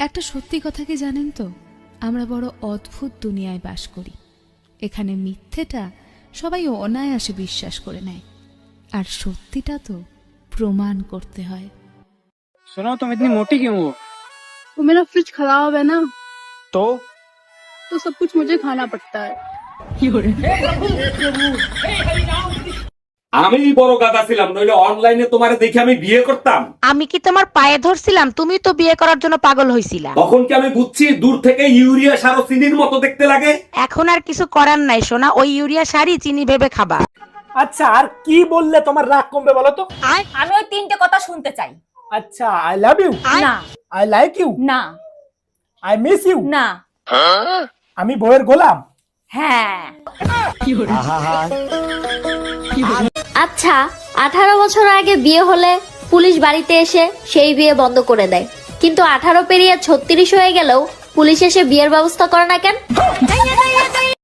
একটা সত্যি কথা কি জানেন তো আমরা বড় অদ্ভুত দুনিয়ায় বাস করি এখানে মিথ্যেটা সবাই অনায়াসে বিশ্বাস করে নেয় আর সত্যিটা তো প্রমাণ করতে হয় सुनो तुम इतनी मोटी क्यों हो वो मेरा फ्रिज खराब है ना तो तो सब कुछ मुझे खाना पड़ता है আমি বড় গাদা ছিলাম নইলে অনলাইনে তোমারে দেখে আমি বিয়ে করতাম। আমি কি তোমার পায়ে ধরছিলাম? তুমি তো বিয়ে করার জন্য পাগল হইছিলা। তখন কি আমি বুঝছি দূর থেকে ইউরিয়া সার ও চিনির মতো দেখতে লাগে? এখন আর কিছু করার নাই সোনা। ওই ইউরিয়া শাড়ি চিনি ভেবে খাবা। আচ্ছা আর কি বললে তোমার রাগ কমবে বলো তো? আমি ওই তিনটে কথা শুনতে চাই। আচ্ছা আই লাভ ইউ না। আই লাইক ইউ না। আই মিস ইউ না। আমি বইয়ের গোলাম। হ্যাঁ। আচ্ছা আঠারো বছর আগে বিয়ে হলে পুলিশ বাড়িতে এসে সেই বিয়ে বন্ধ করে দেয়। কিন্তু আঠারো পেরিয়ে ছত্রিশ হয়ে গেলেও পুলিশ এসে বিয়ের ব্যবস্থা করে না কেন?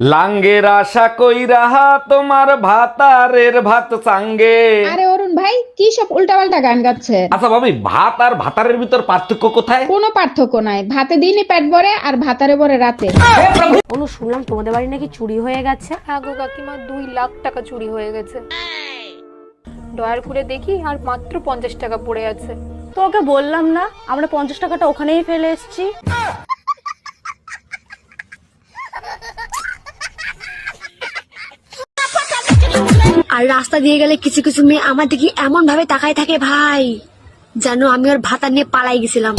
লাঙ্গের আশা কইরা তোমার ভাতারের ভাত সাঙ্গে আরে অরুণ ভাই কি সব উল্টাপাল্টা গান গাচ্ছে? আচ্ছা ভাবি ভাত আর ভাতারের ভিতর পার্থক্য কোথায়? কোনো পার্থক্য নাই। ভাতে দিনই পেট ভরে আর ভাতারে ভরে রাতে। অনু শুনলাম তোমাদের বাড়ি নাকি চুরি হয়ে গেছে। আগো কাকিমা দুই লাখ টাকা চুরি হয়ে গেছে। ডয়ার খুলে দেখি আর মাত্র পঞ্চাশ টাকা পড়ে আছে। তো ওকে বললাম না আমরা পঞ্চাশ টাকাটা ওখানেই ফেলে এসেছি। আর রাস্তা দিয়ে গেলে কিছু কিছু মেয়ে আমার দিকে এমন ভাবে তাকায় থাকে ভাই যেন আমি ওর ভাতা নিয়ে পালাই গেছিলাম।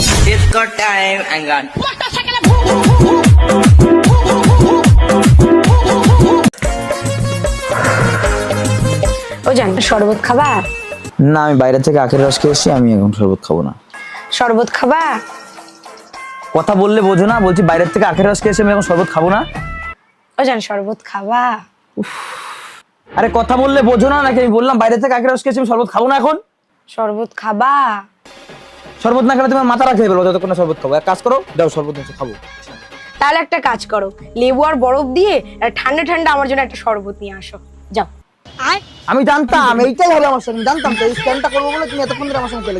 ও জান শরবত খাবা? না আমি বাইরে থেকে আখের রস খেয়ে এসেছি আমি এখন শরবত খাব না। শরবত খাবা? কথা বললে বোঝো না বলছি বাইরের থেকে আখের রস খেয়ে এসে আমি এখন শরবত খাব না। ও জান শরবত খাবা? আরে কথা বললে বোঝো না নাকি আমি বললাম বাইরে থেকে আখের রস খেয়েছি আমি শরবত খাব না এখন? শরবত খাবা? শরবত না খেলে তোমার মাথা রাখে বলো যতক্ষণ না শরবত খাব। এক কাজ করো দাও শরবত নিচে খাব। তাহলে একটা কাজ করো লেবু আর বরফ দিয়ে আর ঠান্ডা ঠান্ডা আমার জন্য একটা শরবত নিয়ে আসো। যাও। আমি জানতাম এইটাই হবে আমার সঙ্গে জানতাম তো এই স্ক্যানটা করব বলে তুমি এতক্ষণ ধরে আমার সঙ্গে চলে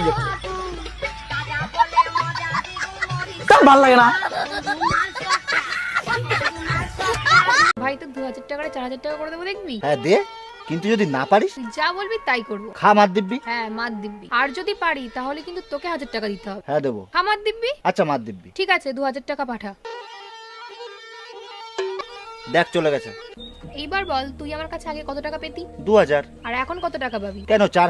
তার ভালো লাগে না? চার হাজার টাকা করে দেবো দেখবি? হ্যাঁ দে। কিন্তু যদি না পারিস তুই যা বলবি তাই করব। খা মার দিব্যি। হ্যাঁ মার দিব্যি। আর যদি পারি তাহলে কিন্তু তোকে হাজার টাকা দিতে হবে। হ্যাঁ দেবো। মার দিব্যি। আচ্ছা মার দিব্যি। ঠিক আছে দু হাজার টাকা পাঠা। দেখ চলে গেছে। এইবার বল তুই আমার কাছে আগে কত টাকা পেতি? দু হাজার। আর এখন কত টাকা পাবি? কেন চার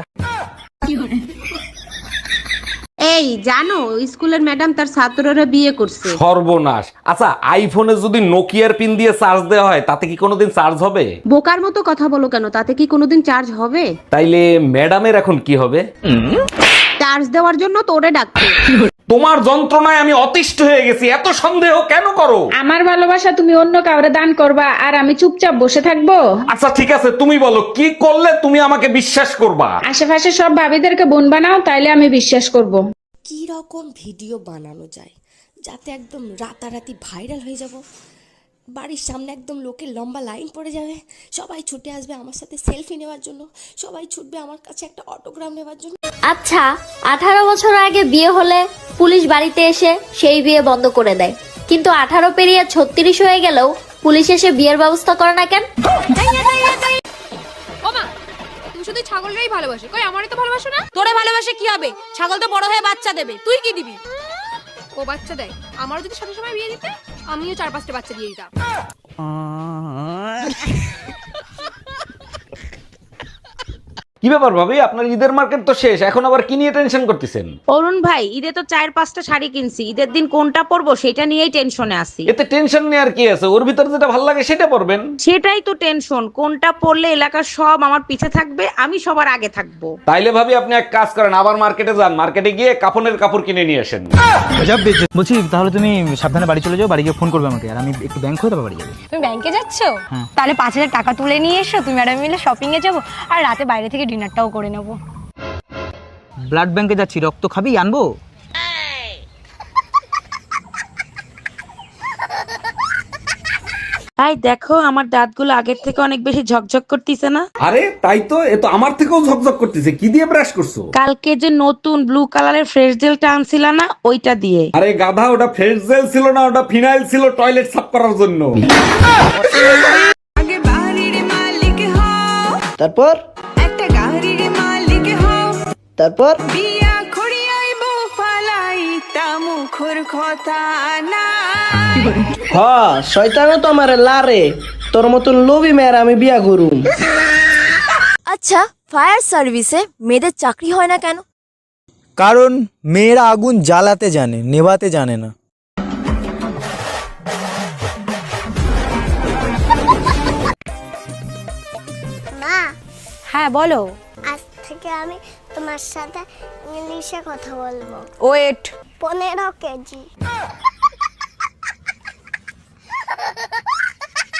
এই জানো স্কুলের ম্যাডাম তার ছাত্ররা বিয়ে করছে। সর্বনাশ। আচ্ছা আইফোনে যদি নোকিয়ার পিন দিয়ে চার্জ দেওয়া হয় তাতে কি কোনোদিন চার্জ হবে? বোকার মতো কথা বলো কেন? তাতে কি কোনোদিন চার্জ হবে? তাইলে ম্যাডামের এখন কি হবে? চার্জ দেওয়ার জন্য তোরে ডাকছে। তোমার যন্ত্রণায় আমি অতিষ্ঠ হয়ে গেছি এত সন্দেহ কেন করো? আমার ভালোবাসা তুমি অন্য কাউরে দান করবা আর আমি চুপচাপ বসে থাকব। আচ্ছা ঠিক আছে তুমি বলো কি করলে তুমি আমাকে বিশ্বাস করবা? আশেপাশে সব ভাবিদেরকে বোন বানাও তাইলে আমি বিশ্বাস করব। কি রকম ভিডিও বানানো যায়? যাতে একদম রাতারাতি ভাইরাল হয়ে যাব। বাড়ির সামনে একদম লোকের লম্বা লাইন পড়ে যাবে। সবাই ছুটে আসবে আমার সাথে সেলফি নেওয়ার জন্য। সবাই ছুটবে আমার কাছে একটা অটোগ্রাম নেওয়ার জন্য। আচ্ছা আঠারো বছর আগে বিয়ে হলে পুলিশ বাড়িতে এসে সেই বিয়ে বন্ধ করে দেয়। কিন্তু আঠারো পেরিয়ে ছত্রিশ হয়ে গেলেও পুলিশ এসে বিয়ের ব্যবস্থা করে না কেন? ছাগলটাই ভালোবাসো। কই আমারই তো ভালোবাসো না? তোরে ভালোবাসে কি হবে? ছাগল তো বড় হয়ে বাচ্চা দেবে। তুই কি দিবি? ও বাচ্চা দেয়। আমারও যদি সঠিক সময় বিয়ে দিতে আমিও চার পাঁচটা বাচ্চা দিয়ে দিতাম। কি ব্যাপার ভাবি? আপনার ঈদের মার্কেট তো শেষ এখন আবার কি নিয়ে টেনশন করতেছেন? অরুণ ভাই ঈদে তো চার পাঁচটা শাড়ি কিনছি। ঈদের দিন কোনটা পরবো সেটা নিয়েই টেনশনে আছি। এতে টেনশন নেওয়ার কি আছে? ওর ভিতর যেটা ভালো লাগে সেটা পরবেন। সেটাই তো টেনশন কোনটা পরলে এলাকার সব আমার পিছে থাকবে আমি সবার আগে থাকব। তাইলে ভাবি আপনি এক কাজ করেন আবার মার্কেটে যান। মার্কেটে গিয়ে কাপড়ের কাপড় কিনে নিয়ে আসেন। বলছি তাহলে তুমি সাবধানে বাড়ি চলে যাও বাড়ি গিয়ে ফোন করবে আমাকে। আর আমি একটু ব্যাংক হয়ে তারপর বাড়ি যাব। তুমি ব্যাংকে যাচ্ছ? তাহলে পাঁচ হাজার টাকা তুলে নিয়ে এসো। তুমি আর আমি মিলে শপিং এ যাব। আর রাতে বাইরে থেকে ডিনারটাও করে নেব। ব্লাড ব্যাংকে যাচ্ছি রক্ত খাবি আনব? তাই দেখো আমার দাঁতগুলো আগের থেকে অনেক বেশি ঝকঝক করতেছে না? আরে তাই তো এ তো আমার থেকেও ঝকঝক করতেছে কি দিয়ে ব্রাশ করছ? কালকে যে নতুন ব্লু কালারের ফ্রেশ জেলটা আনছিল না ওইটা দিয়ে। আরে গাধা ওটা ফ্রেশ জেল ছিল না ওটা ফিনাইল ছিল টয়লেট সাফ করার জন্য। তারপর? তারপর? হ্যাঁ শয়তানও তো আমার লারে। তোর মতন লোভি মেয়ের আমি বিয়া করুম। আচ্ছা ফায়ার সার্ভিসে মেয়েদের চাকরি হয় না কেন? কারণ মেয়েরা আগুন জ্বালাতে জানে নেভাতে জানে না। হ্যাঁ বলো। আজ থেকে আমি তোমার সাথে ইংলিশে কথা বলব। ওয়েট পনেরো কেজি।